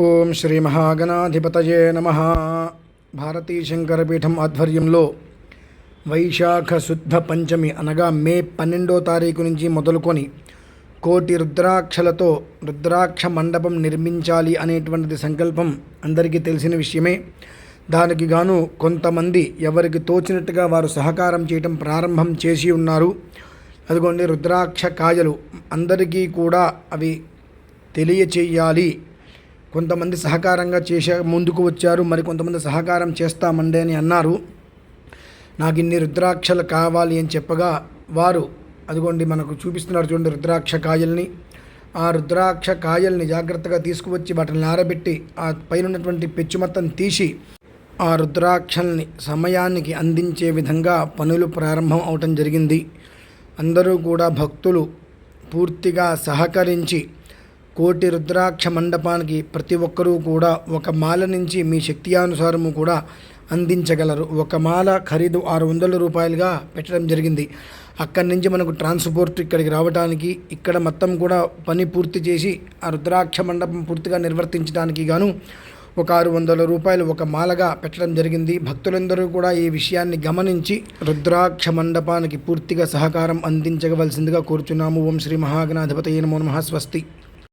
ఓం శ్రీ మహాగణాధిపతయే నమ. భారతీ శంకరపీఠం ఆధ్వర్యంలో వైశాఖ శుద్ధ పంచమి అనగా మే పన్నెండో తారీఖు నుంచి మొదలుకొని కోటి రుద్రాక్షలతో రుద్రాక్ష మండపం నిర్మించాలి అనేటువంటిది సంకల్పం అందరికీ తెలిసిన విషయమే. దానికి గాను కొంతమంది ఎవరికి తోచినట్టుగా వారు సహకారం చేయటం ప్రారంభం చేసి ఉన్నారు. అదిగోండి రుద్రాక్ష కాయలు అందరికీ కూడా అవి తెలియచేయాలి కొంతమంది సహకారంగా చేసే ముందుకు వచ్చారు మరి కొంతమంది సహకారం చేస్తామండి అని అన్నారు. నాకు ఇన్ని రుద్రాక్షలు కావాలి అని చెప్పగా వారు అదిగోండి మనకు చూపిస్తున్నారు చూడండి రుద్రాక్ష కాయల్ని. ఆ రుద్రాక్ష కాయల్ని జాగ్రత్తగా తీసుకువచ్చి వాటిని ఆరబెట్టి ఆ పైన ఉన్నటువంటి పెచ్చు మొత్తం తీసి ఆ రుద్రాక్షల్ని సమయానికి అందించే విధంగా పనులు ప్రారంభం అవటం జరిగింది. అందరూ కూడా భక్తులు పూర్తిగా సహకరించి కోటి రుద్రాక్ష మండపానికి ప్రతి ఒక్కరూ కూడా ఒక మాల నుంచి మీ శక్తియానుసారము కూడా అందించగలరు. ఒక మాల ఖరీదు ఆరు వందల రూపాయలుగా పెట్టడం జరిగింది. అక్కడి నుంచి మనకు ట్రాన్స్పోర్ట్ ఇక్కడికి రావడానికి ఇక్కడ మొత్తం కూడా పని పూర్తి చేసి ఆ రుద్రాక్ష మండపం పూర్తిగా నిర్వర్తించడానికి గాను ఒక ఆరు వందల రూపాయలు ఒక మాలగా పెట్టడం జరిగింది. భక్తులందరూ కూడా ఈ విషయాన్ని గమనించి రుద్రాక్ష మండపానికి పూర్తిగా సహకారం అందించవలసిందిగా కోరుచున్నాము. ఓం శ్రీ మహాగణాధిపతయ నమో నమః. స్వస్తి.